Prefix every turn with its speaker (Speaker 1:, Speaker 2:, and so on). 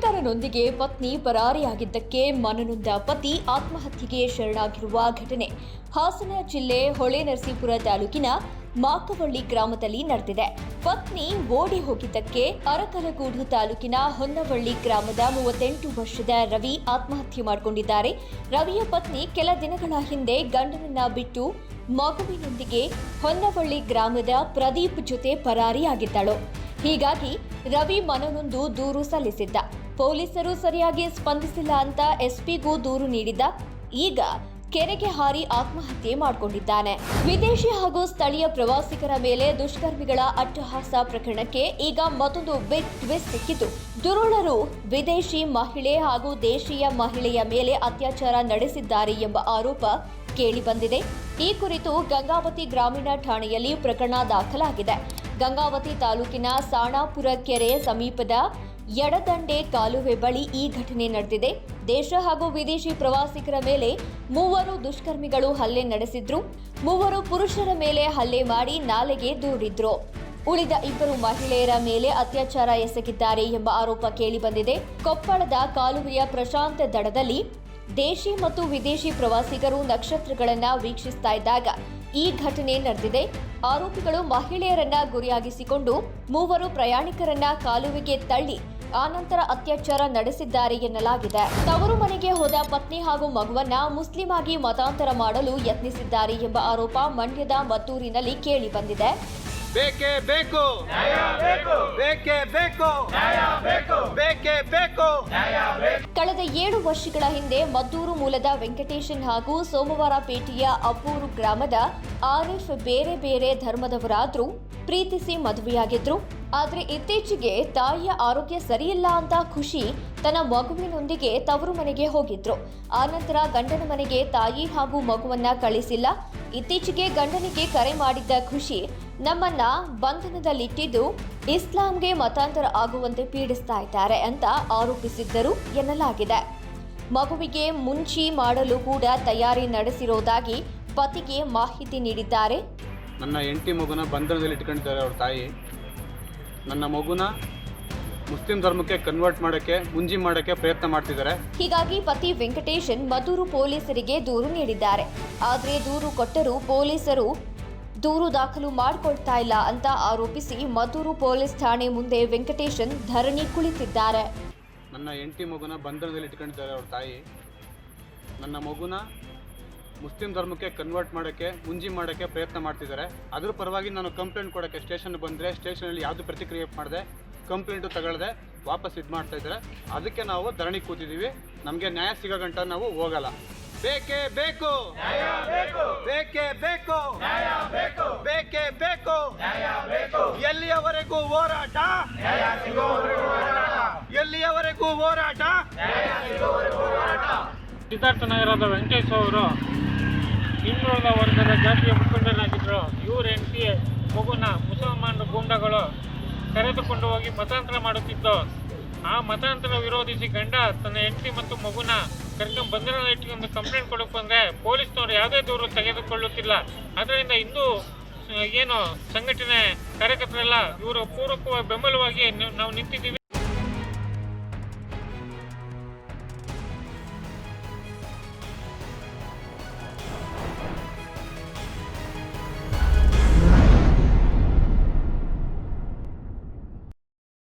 Speaker 1: ಪ್ರಿಯಕರನೊಂದಿಗೆ ಪತ್ನಿ ಪರಾರಿಯಾಗಿದ್ದಕ್ಕೆ ಮನನೊಂದ ಪತಿ ಆತ್ಮಹತ್ಯೆಗೆ ಶರಣಾಗಿರುವ ಘಟನೆ. ಹಾಸನ ಜಿಲ್ಲೆ ಹೊಳೆನರಸೀಪುರ ತಾಲೂಕಿನ ಮಾಕವಳ್ಳಿ ಗ್ರಾಮದಲ್ಲಿ ನಡೆದಿದೆ. ಪತ್ನಿ ಓಡಿ ಹೋಗಿದ್ದಕ್ಕೆ ಅರಕಲಗೂಡು ತಾಲೂಕಿನ ಹೊನ್ನವಳ್ಳಿ ಗ್ರಾಮದ ಮೂವತ್ತೆಂಟು ವರ್ಷದ ರವಿ ಆತ್ಮಹತ್ಯೆ ಮಾಡಿಕೊಂಡಿದ್ದಾರೆ. ರವಿಯ ಪತ್ನಿ ಕೆಲ ದಿನಗಳ ಹಿಂದೆ ಗಂಡನನ್ನ ಬಿಟ್ಟು ಮಗುವಿನೊಂದಿಗೆ ಹೊನ್ನವಳ್ಳಿ ಗ್ರಾಮದ ಪ್ರದೀಪ್ ಜೊತೆ ಪರಾರಿಯಾಗಿದ್ದಳು. ಹೀಗಾಗಿ ರವಿ ಮನನೊಂದು ದೂರು ಸಲ್ಲಿಸಿದ್ದ. ಪೊಲೀಸರು ಸರಿಯಾಗಿ ಸ್ಪಂದಿಸಿಲ್ಲ ಅಂತ ಎಸ್ಪಿಗೂ ದೂರು ನೀಡಿದ್ದ ಈಗ ಕೆರೆಗೆ ಹಾರಿ ಆತ್ಮಹತ್ಯೆ ಮಾಡಿಕೊಂಡಿದ್ದಾನೆ. ವಿದೇಶಿ ಹಾಗೂ ಸ್ಥಳೀಯ ಪ್ರವಾಸಿಗರ ಮೇಲೆ ದುಷ್ಕರ್ಮಿಗಳ ಅಟ್ಟಹಾಸ ಪ್ರಕರಣಕ್ಕೆ ಈಗ ಮತ್ತೊಂದು ಬಿಗ್ ಟ್ವಿಸ್ಟ್ ಸಿಕ್ಕಿತು ದುರುಳರು ವಿದೇಶಿ ಮಹಿಳೆ ಹಾಗೂ ದೇಶೀಯ ಮಹಿಳೆಯ ಮೇಲೆ ಅತ್ಯಾಚಾರ ನಡೆಸಿದ್ದಾರೆ ಎಂಬ ಆರೋಪ ಕೇಳಿಬಂದಿದೆ. ಈ ಕುರಿತು ಗಂಗಾವತಿ ಗ್ರಾಮೀಣ ಠಾಣೆಯಲ್ಲಿ ಪ್ರಕರಣ ದಾಖಲಾಗಿದೆ. ಗಂಗಾವತಿ ತಾಲೂಕಿನ ಸಾಣಾಪುರ ಕೆರೆ ಸಮೀಪದ ಎಡದಂಡೆ ಕಾಲುವೆ ಬಳಿ ಈ ಘಟನೆ ನಡೆದಿದೆ. ದೇಶ ಹಾಗೂ ವಿದೇಶಿ ಪ್ರವಾಸಿಗರ ಮೇಲೆ ಮೂವರು ದುಷ್ಕರ್ಮಿಗಳು ಹಲ್ಲೆ ನಡೆಸಿದ್ರು. ಮೂವರು ಪುರುಷರ ಮೇಲೆ ಹಲ್ಲೆ ಮಾಡಿ ನಾಲೆಗೆ ದೂಡಿದ್ರು ಉಳಿದ ಇಬ್ಬರು ಮಹಿಳೆಯರ ಮೇಲೆ ಅತ್ಯಾಚಾರ ಎಸಗಿದ್ದಾರೆ ಎಂಬ ಆರೋಪ ಕೇಳಿಬಂದಿದೆ ಕೊಪ್ಪಳದ ಕಾಲುವೆಯ ಪ್ರಶಾಂತ ದಡದಲ್ಲಿ ದೇಶಿ ಮತ್ತು ವಿದೇಶಿ ಪ್ರವಾಸಿಗರು ನಕ್ಷತ್ರಗಳನ್ನ ವೀಕ್ಷಿಸ್ತಾ ಇದ್ದಾಗ ಈ ಘಟನೆ ನಡೆದಿದೆ. ಆರೋಪಿಗಳು ಮಹಿಳೆಯರನ್ನ ಗುರಿಯಾಗಿಸಿಕೊಂಡು ಮೂವರು ಪ್ರಯಾಣಿಕರನ್ನ ಕಾಲುವೆಗೆ ತಳ್ಳಿ ಆನಂತರ ಅತ್ಯಾಚಾರ ನಡೆಸಿದ್ದಾರೆ ಎನ್ನಲಾಗಿದೆ. ತವರು ಮನೆಗೆ ಹೋದ ಪತ್ನಿ ಹಾಗೂ ಮಗುವನ್ನ ಮುಸ್ಲಿಂ ಆಗಿ ಮತಾಂತರ ಮಾಡಲು ಯತ್ನಿಸಿದ್ದಾರೆ ಎಂಬ ಆರೋಪ ಮಂಡ್ಯದ ಮದ್ದೂರಿನಲ್ಲಿ ಕೇಳಿ ಬಂದಿದೆ
Speaker 2: ಬೇಕೇ. ಬೇಕು. ಬೇಕೇ ಬೇಕು. ಬೇಕೇ. ಬೇಕು
Speaker 1: ಕಳೆದ ಏಳು ವರ್ಷಗಳ ಹಿಂದೆ ಮದ್ದೂರು ಮೂಲದ ವೆಂಕಟೇಶನ್ ಹಾಗೂ ಸೋಮವಾರಪೇಟೆಯ ಅಬ್ಬೂರು ಗ್ರಾಮದ ಆರಿಫ್ ಬೇರೆ ಬೇರೆ ಧರ್ಮದವರಾದ್ರೂ ಪ್ರೀತಿಸಿ ಮದುವೆಯಾಗಿದ್ರು. ಆದ್ರೆ ಇತ್ತೀಚೆಗೆ ತಾಯಿಯ ಆರೋಗ್ಯ ಸರಿಯಿಲ್ಲ ಅಂತ ಖುಷಿ ತನ್ನ ಮಗುವಿನೊಂದಿಗೆ ತವರು ಮನೆಗೆ ಹೋಗಿದ್ರು. ಆನಂತರ ಗಂಡನ ಮನೆಗೆ ತಾಯಿ ಹಾಗೂ ಮಗುವನ್ನ ಕಳಿಸಿಲ್ಲ. ಇತ್ತೀಚೆಗೆ ಗಂಡನಿಗೆ ಕರೆ ಮಾಡಿದ್ದ ಖುಷಿ ನಮ್ಮನ್ನ ಬಂಧನದಲ್ಲಿಟ್ಟಿದ್ದು ಇಸ್ಲಾಂಗೆ ಮತಾಂತರ ಆಗುವಂತೆ ಪೀಡಿಸ್ತಾ ಇದ್ದಾರೆ ಅಂತ ಆರೋಪಿಸಿದ್ದರು ಎನ್ನಲಾಗಿದೆ. ಮಗುವಿಗೆ ಮುಂಚಿ ಮಾಡಲು ಕೂಡ ತಯಾರಿ ನಡೆಸಿರೋದಾಗಿ ಪತಿಗೆ ಮಾಹಿತಿ ನೀಡಿದ್ದಾರೆ.
Speaker 2: ನನ್ನ ಎಂಟಿ ಮಗುನ ಬಂಧನದಲ್ಲಿ ಇಟ್ಕೊಂಡಿದ್ದಾರೆ ಅವ್ರ ತಾಯಿ. ನನ್ನ ಮಗುನ ಮುಸ್ಲಿಂ ಧರ್ಮಕ್ಕೆ ಕನ್ವರ್ಟ್ ಮಾಡೋಕ್ಕೆ ಮುಂಜಿ ಮಾಡೋಕ್ಕೆ ಪ್ರಯತ್ನ ಮಾಡ್ತಿದ್ದಾರೆ.
Speaker 1: ಹೀಗಾಗಿ ಪತಿ ವೆಂಕಟೇಶನ್ ಮಧುರು ಪೊಲೀಸರಿಗೆ ದೂರು ನೀಡಿದ್ದಾರೆ. ಆದರೆ ದೂರು ಕೊಟ್ಟರೂ ಪೊಲೀಸರು ದೂರು ದಾಖಲು ಮಾಡಿಕೊಳ್ತಾ ಇಲ್ಲ ಅಂತ ಆರೋಪಿಸಿ ಮಧುರು ಪೊಲೀಸ್ ಠಾಣೆ ಮುಂದೆ ವೆಂಕಟೇಶನ್ ಧರಣಿ ಕುಳಿತಿದ್ದಾರೆ.
Speaker 2: ನನ್ನ ಹೆಂಡತಿ ಮಗುನ ಬಂಧನದಲ್ಲಿ ಇಟ್ಕೊಂಡಿದ್ದಾರೆ ಅವ್ರ ತಾಯಿ. ನನ್ನ ಮಗುನ ಮುಸ್ಲಿಂ ಧರ್ಮಕ್ಕೆ ಕನ್ವರ್ಟ್ ಮಾಡೋಕ್ಕೆ ಮುಂಜಿ ಮಾಡೋಕ್ಕೆ ಪ್ರಯತ್ನ ಮಾಡ್ತಿದ್ದಾರೆ. ಅದ್ರ ಪರವಾಗಿ ನಾನು ಕಂಪ್ಲೇಂಟ್ ಕೊಡೋಕ್ಕೆ ಸ್ಟೇಷನ್ ಬಂದರೆ ಸ್ಟೇಷನಲ್ಲಿ ಯಾವುದು ಪ್ರತಿಕ್ರಿಯೆ ಮಾಡಿದೆ ಕಂಪ್ಲೇಂಟು ತಗೊಳ್ಳದೆ ವಾಪಸ್ ಇದು ಮಾಡ್ತಾ ಇದ್ದಾರೆ. ಅದಕ್ಕೆ ನಾವು ಧರಣಿ ಕೂತಿದ್ದೀವಿ ನಮಗೆ ನ್ಯಾಯ ಸಿಗೋ ಗಂಟ ನಾವು ಹೋಗಲ್ಲ. ಬೇಕೇ ಬೇಕು! ಬೇಕೇ! ಬೇಕು ಬೇಕೇ! ಬೇಕು! ಎಲ್ಲಿಯವರೆಗೂ ಹೋರಾಟ? ಎಲ್ಲಿಯವರೆಗೂ ಹೋರಾಟ?
Speaker 3: ಸಿದ್ಧಾರ್ಥನಗರದ ವೆಂಕಟೇಶ್ ಅವರು ಹಿಂದುಳಿದ ವರ್ಗದ ಜಾತಿಯ ಮುಖಂಡರಾಗಿದ್ದರು. ಇವ್ರ ಹೆಂಡತಿ ಮಗುನ ಮುಸಲ್ಮಾನ ಗೂಂಡಗಳು ಕರೆದುಕೊಂಡು ಹೋಗಿ ಮತಾಂತರ ಮಾಡುತ್ತಿತ್ತು ಆ ಮತಾಂತರ ವಿರೋಧಿಸಿ ಗಂಡ, ತನ್ನ ಹೆಂಡತಿ ಮತ್ತು ಮಗುನ ಕರ್ಕೊಂಡು ಬಂಧನ ಇಟ್ಕೊಂಡು ಕಂಪ್ಲೇಂಟ್ ಕೊಡಕ್ಕೆ ಬಂದರೆ ಪೊಲೀಸ್ನವರು ಯಾವುದೇ ದೂರು ತೆಗೆದುಕೊಳ್ಳುತ್ತಿಲ್ಲ. ಅದರಿಂದ ಇಂದು ಏನು ಸಂಘಟನೆ ಕಾರ್ಯಕರ್ತರೆಲ್ಲ ಇವರು ಪೂರ್ವಕವಾಗಿ ಬೆಂಬಲವಾಗಿ ನಾವು ನಿಂತಿದ್ದೀವಿ.